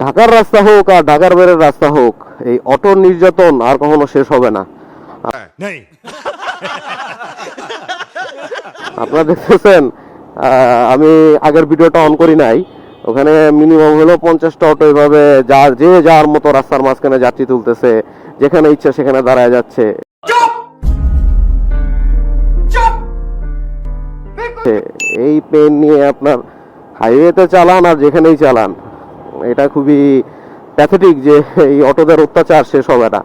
ঢাকার রাস্তা হোক আর ঢাকার বাইরের রাস্তা হোক এই অটো নির্যাতন আর কখনো শেষ হবে না। আপনারা দেখতেছেন আমি আগের ভিডিওটা অন করি নাই। ওখানে মিনিমাম হলো পঞ্চাশটা অটো এভাবে যার যে যার মতো রাস্তার মাঝখানে যাত্রী তুলতেছে যেখানে ইচ্ছা সেখানে দাঁড়ায় যাচ্ছে। এই পেন নিয়ে আপনার হাইওয়েতে চালান আর যেখানেই চালান। এটা খুবই প্যাথেটিক যে এই অটোদের অত্যাচার শেষ হবে না।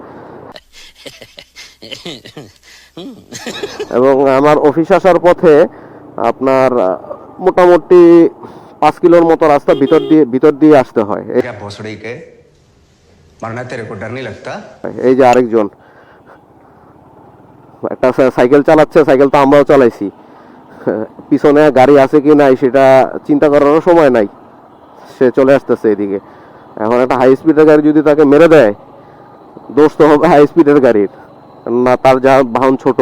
এবং আমার অফিস আসার পথে আপনার মোটামুটি পাঁচ কিলোর মতো রাস্তা ভিতর দিয়ে ভিতর দিয়ে আসতে হয়। এই যে আরেকজন। একটা সাইকেল চালাচ্ছে সাইকেল তো আমরাও চালাইছি। পিছনে গাড়ি আছে কি নাই সেটা চিন্তা করারও সময় নাই। সে চলে আসতেছে এদিকে এখন একটা হাই স্পিডের গাড়ি যদি তাকে মেরে দেয় দোষ তো হবে হাই স্পিডের গাড়ির না তার যা বাহন ছোট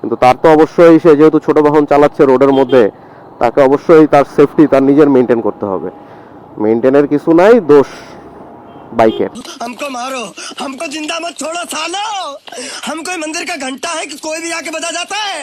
কিন্তু তার তো অবশ্যই সে যেহেতু ছোট বাহন চালাচ্ছে রোডের মধ্যে তাকে অবশ্যই তার সেফটি তার নিজের মেনটেন করতে হবে মেনটেনের কিছু নাই দোষ বাইকের हमको मारो हमको जिंदा मत छोड़ो सालो हम कोई मंदिर का घंटा है कि कोई भी आके बजा जाता है